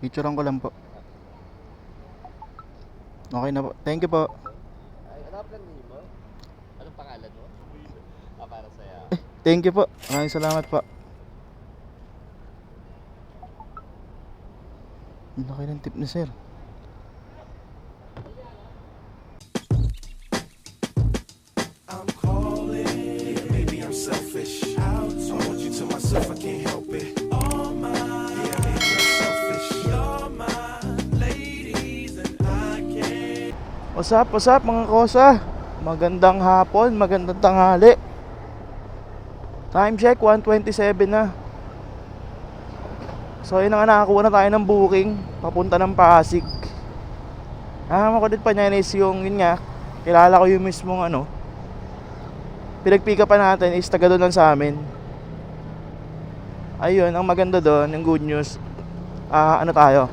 Picturean ko lang po. Okay na po. Thank you po. Ay, ano plan mo? Anong pangalan mo? Ah, para sa'yo. Thank you po. Maraming salamat po. Ang laki ng tip ni sir. What's up, mga kosa? Magandang hapon, magandang tanghali. Time check, 1.27 na. So yun na nga nakakuha na tayo ng booking papunta ng Pasig. Ah, din pa niyan is yung yun nga, kilala ko yung mismong ano. Pinagpika pa natin is taga doon sa amin. Ayun, ang maganda doon, yung good news. Ah, ano tayo?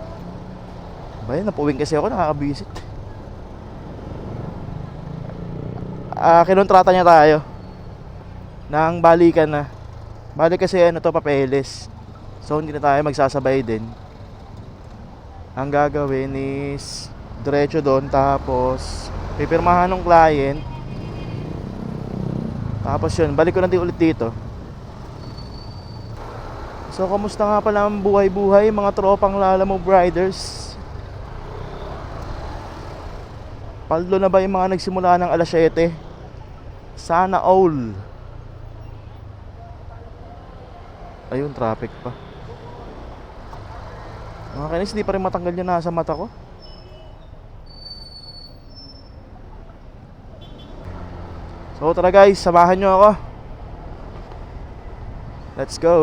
Ba napuwing kasi ako, nakakabisit. Ah kinontrata niya tayo. Nang balikan na. Balik kasi ano to papeles. So hindi na tayo magsasabay din. Ang gagawin is diretso doon tapos pipirmahan ng client. Tapos yun balik ko na ulit dito. So kamusta nga pala ang buhay-buhay mga tropang Lalamove Riders? Paldo na ba yung mga nagsimula ng alas 7? Sana all. Ayun, traffic pa. Mga kainis, hindi pa rin matanggal yung nasa mata ko. So tara guys, samahan nyo ako. Let's go.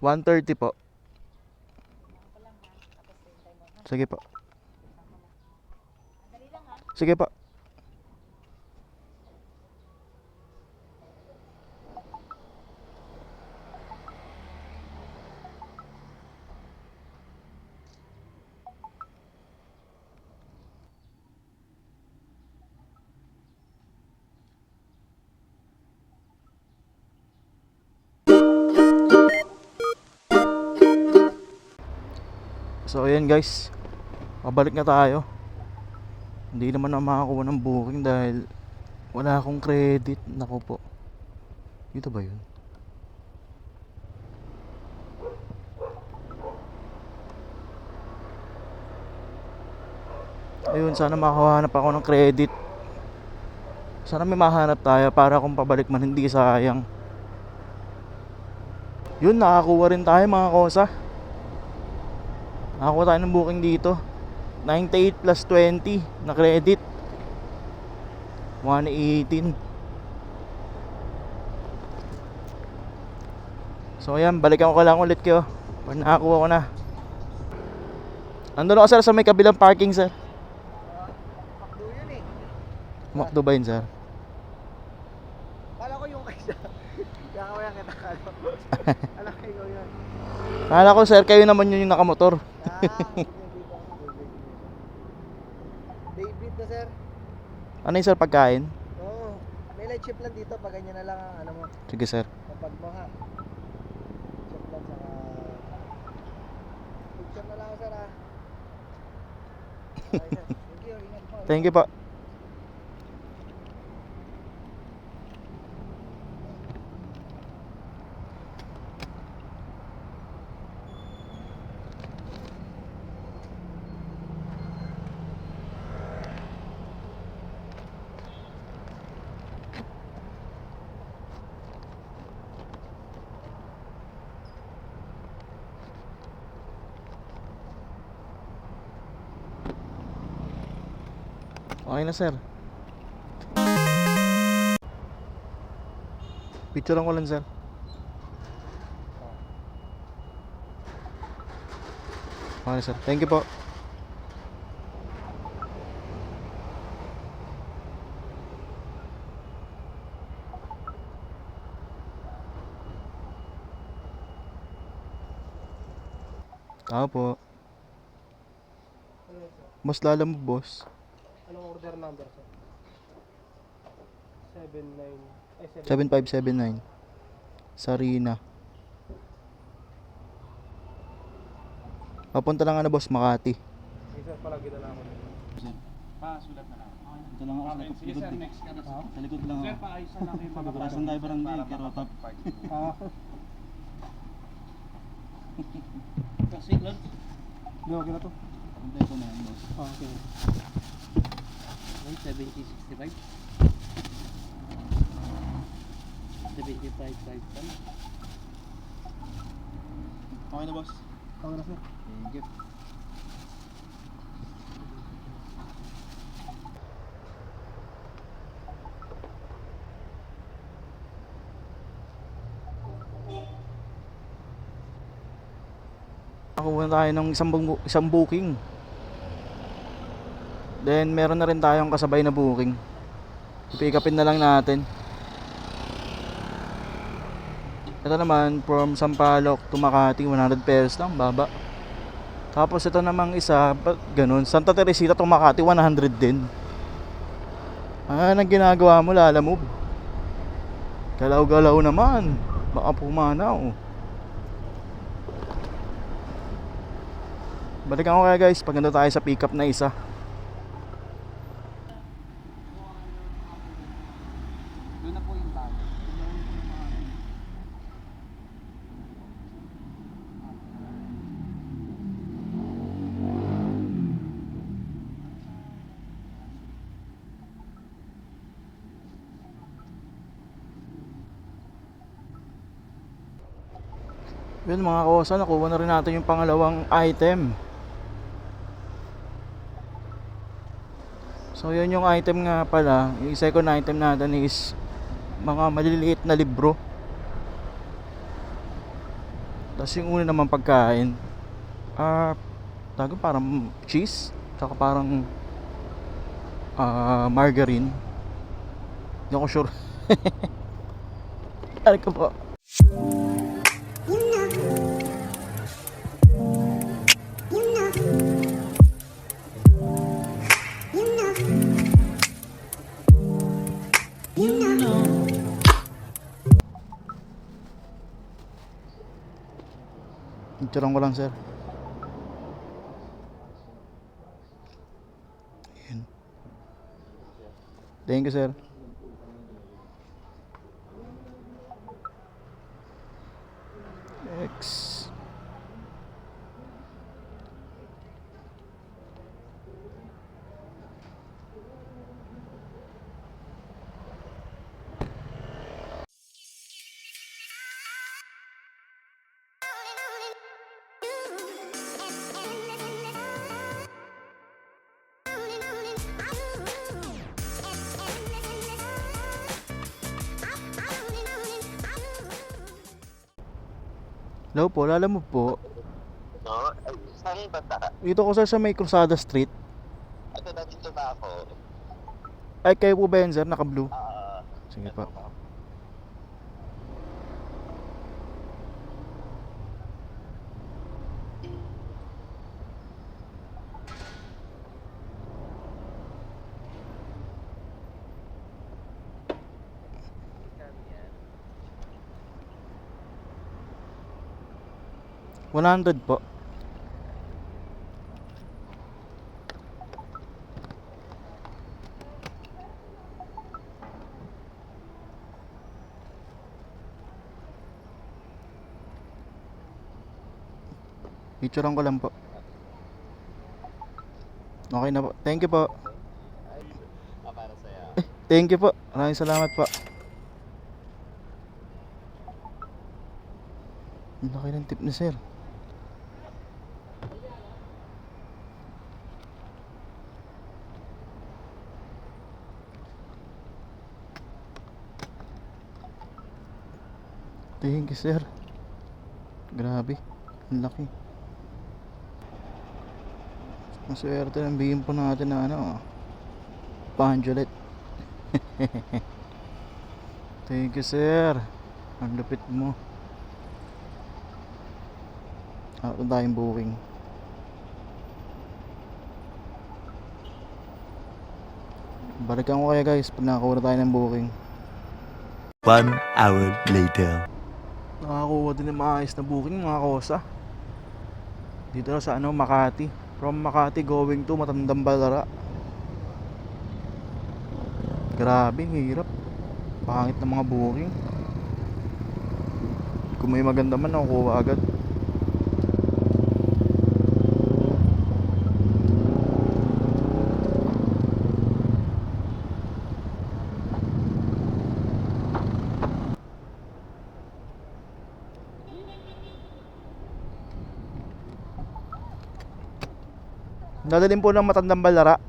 130 po. Sige po. Sige po. So ayan guys. Pabalik na tayo. Hindi naman ako makakuha ng booking dahil wala akong credit. Nako po. Dito ba yun? Ayun, sana makahanap ako ng credit. Sana may mahanap tayo para kung pabalik man hindi sayang. Yun, nakakuha rin tayo mga kosa. Nakakuha tayo ng booking dito. 98 plus 20 na credit 118 So ayan, balikan ko lang ulit kayo Pag nakakuha ko na Andun ako sir sa may kabilang parking sir Pakdo yun eh. Makdo ba yun sir? Kala ko yung kaysa. Kaya kaya kita kala ko. Alam ko yun. Kala ko sir, kayo naman yun yung nakamotor Ah, hindi, hindi ko. David na sir. Ano yun sir, pagkain? Oo. May light chip lang dito. Pag ganyan na lang ang ano mo. Sige sir Kapag mo ha. Chip lang sa... Picture na lang ako sir ha. Okay, sir. Thank you. Ingat po. Thank you po Okay na sir. Picture ko lang sir. Okay sir, thank you po. Tao po? Mas lala mo boss number, sir. 79. 7579. Sarina. Papunta lang ano boss, Makati. Isa pala ginalaman. Sir. Ah, sulat na lang. Ito lang ako sa likod. Sige sir, next ka na eh. sa likod lang ako. Sir, paayos na lang yung mga parang. Saan tayo parang pero top. Ah. Kasi, Lord. Hindi, okay na to. Hindi, ito na yan, boss. Okay. 170, 65 75, 5 ton Okay na boss. Okay na sir. Thank you. Nakuha tayo ng isang, isang booking. Then meron na rin tayong kasabay na booking. Pick upin na lang natin. Ito naman from Sampaloc to Makati 100 pesos lang baba. Tapos ito namang isa, ganun? Santa Teresita to Makati 100 din. Ah, nang ginagawa mo, Lala Move. Galaw-galaw naman. Baka pumanaw. Balikan ko kaya guys, pag nandun tayo sa pickup na isa. Na po yung tayo. Yun mga kawasan, nakuha na rin natin yung pangalawang item. So yun yung item nga pala, yung second item natin is mga maliliit na libro. Tapos yung una naman pagkain, ah, tago parang cheese, tsaka parang ah, margarine. Hindi ako sure. Ano ka po? Picturean ko lang sir. Ayan. Thank you sir. Hello po, lala mo po. No, ay, saan yung bata? Dito ko sir sa may Cruzada Street. Ito, nandito na ako. Ay, kayo po ba? Naka-blue? Ah, Sige pa. 100 po. Picturean ko lang po. Okay na po. Thank you po. Eh, thank you po. Maraming salamat po. Ang laki ng tip ni sir. Thank you sir. Grabe. Ang laki. Ang swerte ng bigyan po natin na ano. Panjulet. Thank you, sir. Ang lupit mo. Ako tayong booking. Balikan ko kaya guys pag nakakuha na tayo ng booking. One hour later. Nakakuha din ng maayos na booking mga kosa. Dito na sa ano, Makati. From Makati going to Matandang Balara. Grabe, hirap. Pangit ng mga booking. Kung may maganda man, nakukuha agad. Dadalhin po ng Matandang Balara.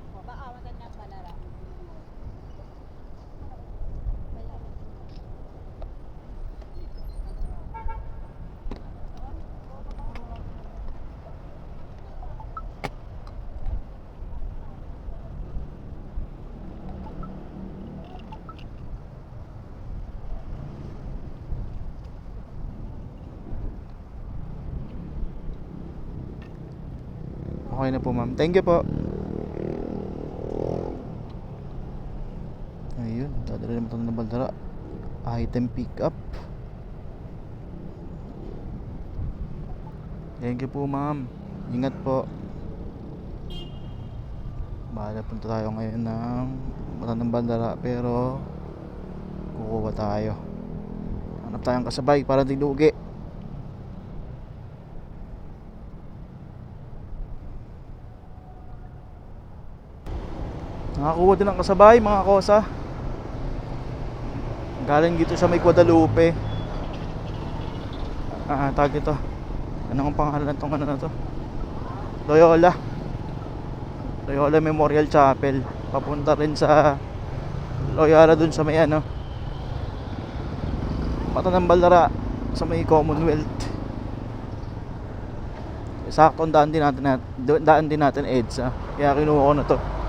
Okay na po ma'am. Thank you po. Ayun, dadalhin ng Matandang Balara. Item pick up. Thank you po ma'am. Ingat po. Bahala punta tayo ngayon ng Matandang Bandara pero kukuha tayo. Hanap tayong kasabay para di Nakakuha din ng kasabay mga kosa. Galing dito sa may Guadalupe. Ah, tag ito. Ano ang pangalan tong ano na to? Loyola. Loyola Memorial Chapel. Papunta rin sa Loyola dun sa may ano. Mata ng Balara sa may Commonwealth. Sakto daan din natin nat- daan din natin EDSA. Kaya kinuha ko na to.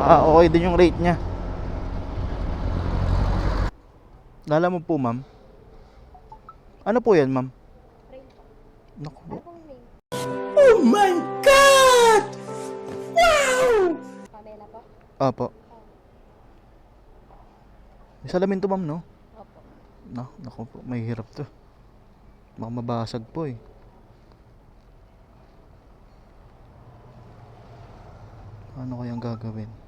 Tsaka okay din yung rate niya. Lala mo po, ma'am. Ano po yan, ma'am? Po. Naku po. Ano pong name? Pamela po? Apo. May salamin to, ma'am, no? Opo. Na, naku po, may hirap to. Baka mabasag po eh. Ano kayang gagawin?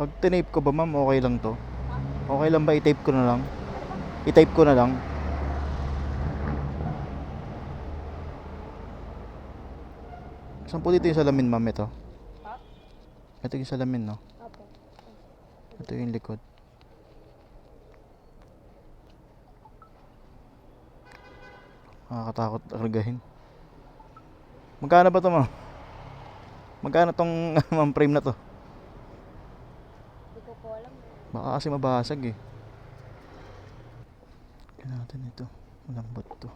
Pag tinape ko ba ma'am, okay lang to? Okay lang ba i-tape ko na lang? I-tape ko na lang? Saan po dito yung salamin ma'am ito? Ito yung salamin no? Ito yung likod. Nakakatakot kargahin. Magkano ba to ma'am? Magkano tong ma'am frame na to? Hindi ko po alam. Baka kasi mabasag eh. Kaya natin ito. Malambot to.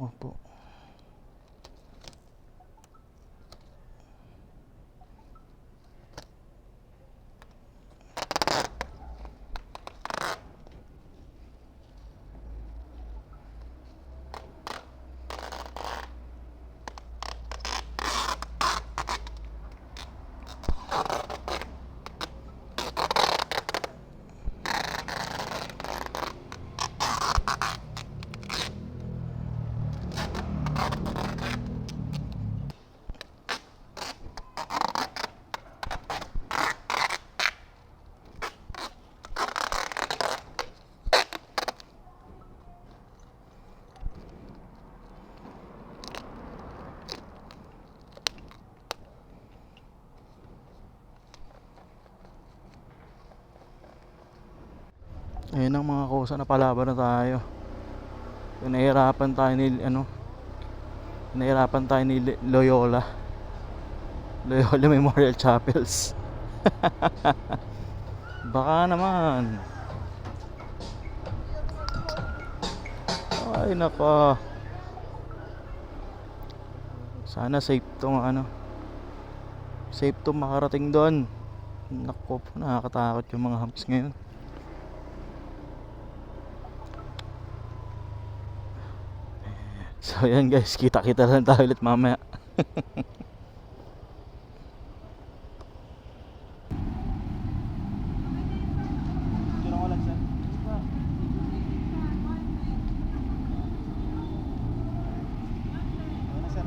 Ako Ayun ang mga kusa na palaban na tayo. Yung nahihirapan tayo ni ano nahihirapan tayo ni Loyola. Loyola Memorial Chapels. Baka naman. Ay nako. Sana safe tong ano. Safe tong makarating doon. Nako nakakatakot yung mga humps ngayon. So yan guys, kita-kita lang tayo ulit mamaya. Picture ko lang, sir. Ano na, sir?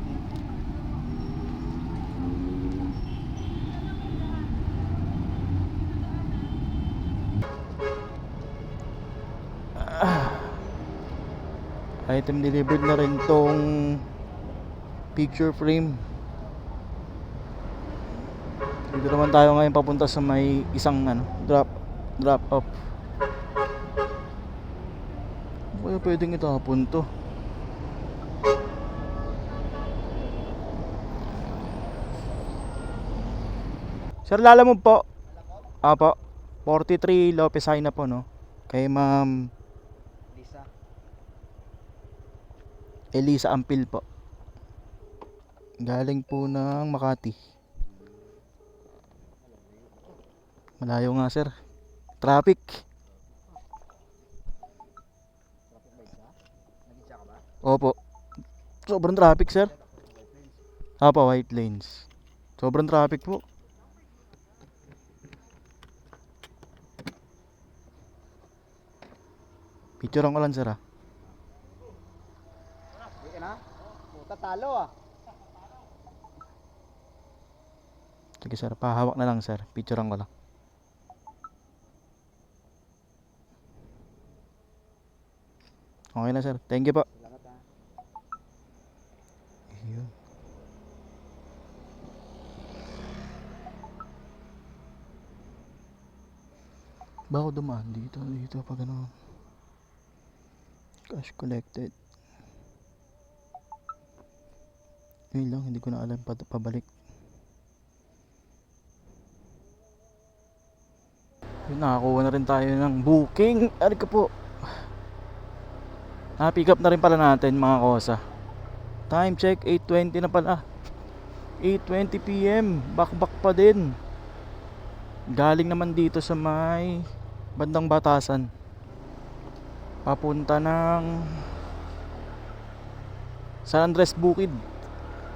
Item delivered na rin tong picture frame. Dito naman tayo ngayon papunta sa may isang ano, drop drop off. Kaya pwedeng itapon to. Sir, lala mo po. Apo. 43 Lopez High na po, no? Kay ma'am Elisa Ampil po. Galing po ng Makati. Malayo nga sir. Traffic. Opo. Sobrang traffic sir. Apo, white lanes. Sobrang traffic po. Picturean ko lang sir ah. Hindi ka na? Puta talo ah. Sige sir, pahawak na lang sir. Picturean ko lang. Okay na sir. Thank you po. Salamat ah. Ayun. Bako dumaan dito, dito pag ano. Cash collected. Yun lang, hindi ko na alam pa pabalik. Yun, nakakuha na rin tayo ng booking. Ari ka po. Na-pick up na rin pala natin mga kosa. Time check 8.20 na pala 8.20 PM Back-back pa din Galing naman dito sa may Bandang Batasan Papunta ng San Andres Bukid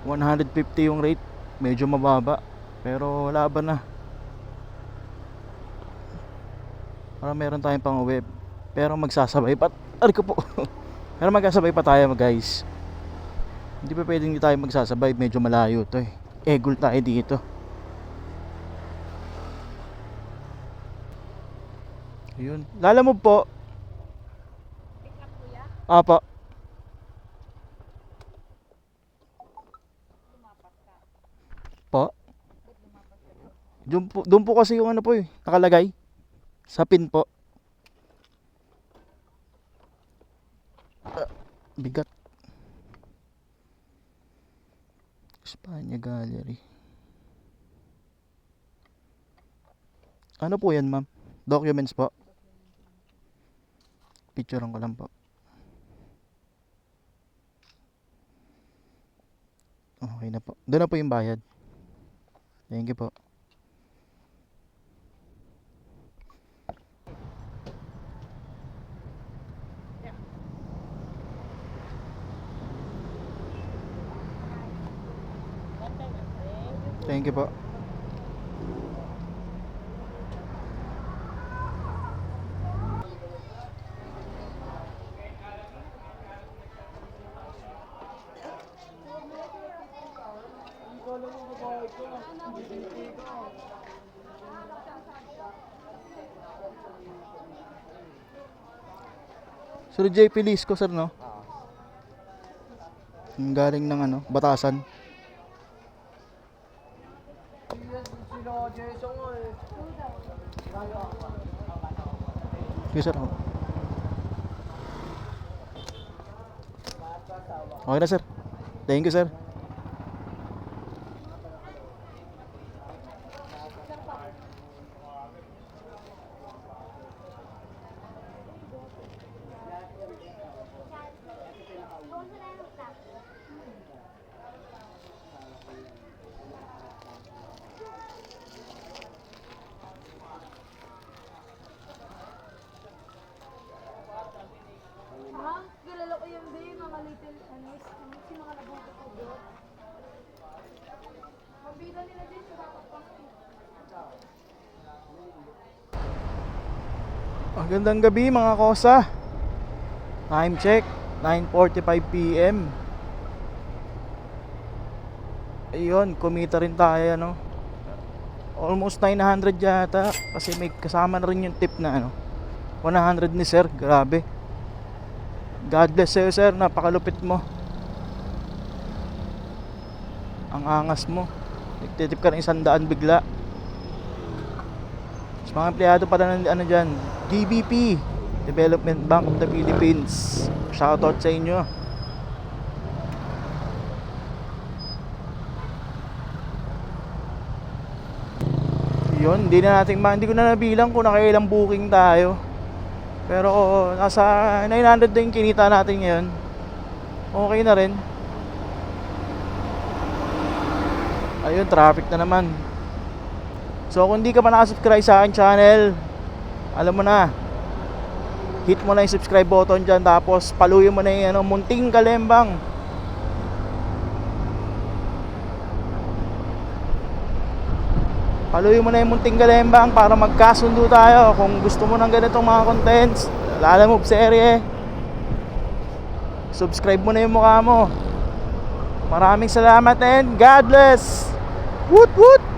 150 yung rate Medyo mababa Pero laban na Para meron tayong pang web Pero magsasabay pa Ari ko po Pero magkasabay pa tayo guys hindi pa pwedeng hindi tayo magsasabay, medyo malayo to eh. Egol tayo dito. Ayun. Lala mo po. Pick up kuya. Apa. Po. Doon po, doon po kasi yung ano po eh, nakalagay. Sa pin po. Ah, bigat. Espanya Gallery. Ano po yan, ma'am? Documents po. Picturean ko lang po. Okay na po. Doon na po yung bayad. Thank you po. Thank you po. Sir JP Lisco sir no? Yung Galing ng ano, Batasan. Sige sir. Okay na sir. Thank you sir. Ha? Kilala ko yung ba yung mga little, ano, si mga nabuto ko doon. Mabila nila din sa dapat pang Magandang gabi mga kosa. Time check, 9.45pm. Ayun, kumita rin tayo ano. Almost 900 yata kasi may kasama na rin yung tip na ano. 100 ni sir, grabe. God bless sa'yo sir, napakalupit mo. Ang angas mo. Nagtitip ka ng isang daan bigla. Mga empleyado pala ng ano dyan, DBP, Development Bank of the Philippines. Shoutout sa inyo. Yun, hindi na natin hindi ko na nabilang kung nakailang booking tayo. Pero nasa 900 din kinita natin ngayon. Okay na rin. Ayun, traffic na naman. So kung hindi ka pa nakasubscribe sa akin channel, alam mo na. Hit mo na yung subscribe button dyan tapos paluin mo na yung ano, munting kalembang. Paluin mo na yung munting kalembang para magkasundo tayo kung gusto mo ng ganitong mga contents. Lala mo serye. Subscribe mo na yung mukha mo. Maraming salamat and God bless. Woot woot!